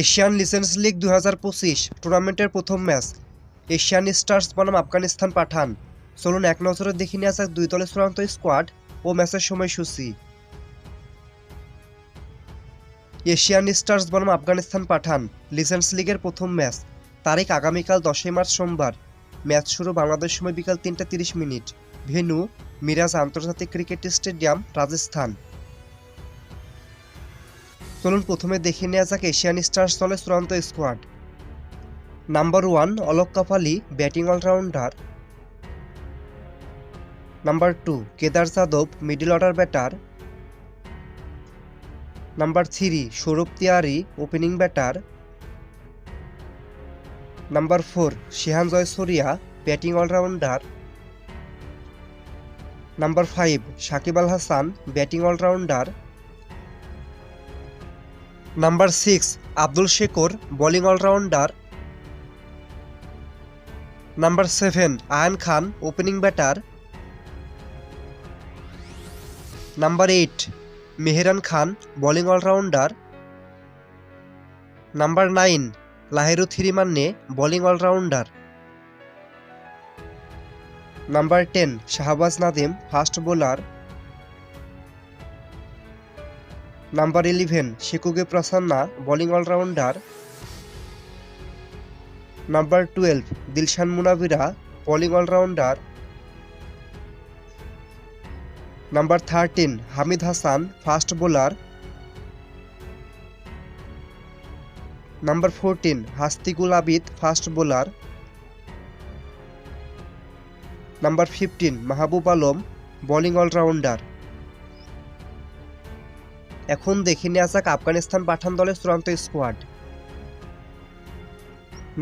Asian listen league দু হাজার পঁচিশ টুর্নামেন্টের প্রথম ম্যাচ। এশিয়ান স্টার্স বনাম আফগানিস্তান পাঠান। চলুন এক নজরে দেখে নিয়ে আসা দুই দলের চূড়ান্ত স্কোয়াড ও ম্যাচের সময়সূচি। এশিয়ান স্টার্স বনাম আফগানিস্তান পাঠান লিসেন্স লিগের প্রথম ম্যাচ। তারিখ আগামীকাল দশই মার্চ সোমবার। ম্যাচ শুরু বাংলাদেশ সময় বিকাল তিনটা তিরিশ মিনিট। ভেন্যু, মিরাজ আন্তর্জাতিক ক্রিকেট স্টেডিয়াম, রাজস্থান। চলুন প্রথমে দেখে নেওয়া যাক এশিয়ান স্টার্স দলের চূড়ান্ত squad. Number one, Alok Kapali, batting allrounder. Number two, Kedar Yadav, middle order batter. Number three, Saurabh Tiwary opening batter. Number four, Shehan Jayasuriya batting allrounder. Number five, Shakib Al Hasan, batting allrounder. Number six, Abdul Shekhar bowling allrounder number seven, Ayan Khan opening batter number eight, Mehran Khan bowling allrounder number nine, Lahiru Thirimanne bowling allrounder number ten, Shahbaz Nadeem fast bowler number eleven Sekkuge Prasanna bowling allrounder number twelve Dilshan Munaweera bowling allrounder number thirteen Hamid Hasan fast bowler number fourteen হাস্তিকুল Abid fast bowler number fifteen Mahbub Alam bowling allrounder এখন দেখে নেওয়া যাক আফগানিস্তান পাঠান দলের চূড়ান্ত squad.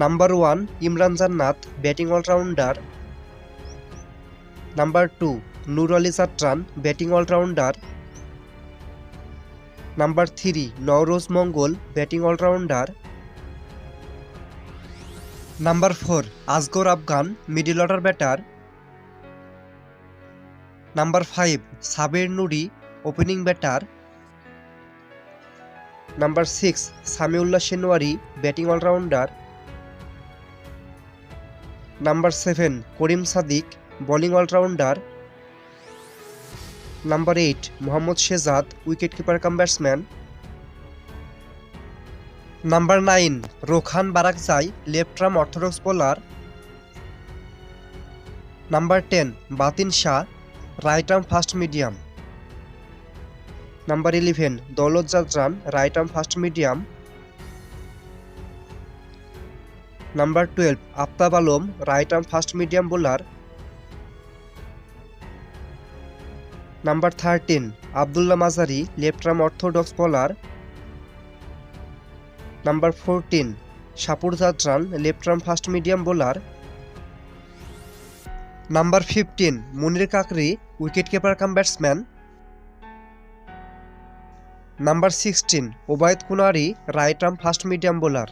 Number one, Imran Jannat, batting allrounder. Number two, Noor Ali Zadran batting allrounder. Number three, Nawroz Mangal, batting allrounder. Number four, Asghar Afghan, middle order batter. Number five, Sabir Noori, opening batter. Number six, Samiullah Shinwari, batting allrounder. Number seven, Karim Sadiq, bowling allrounder. Number eight, Mohammad Shahzad wicket keeper cum batsman. Number nine, Rokhan Barakzai left orthodox bowler. Number ten, Batin Shah, right arm fast medium. Number eleven Dawlat Zadran right arm fast medium number twelve Aftab Alam right arm fast medium bowler number thirteen Abdullah Mazari left arm orthodox bowler number fourteen Shapoor Zadran left arm fast medium bowler number fifteen Munir Kakari wicket keeper cum batsman number sixteen Obaid Kunari right arm fast medium bowler.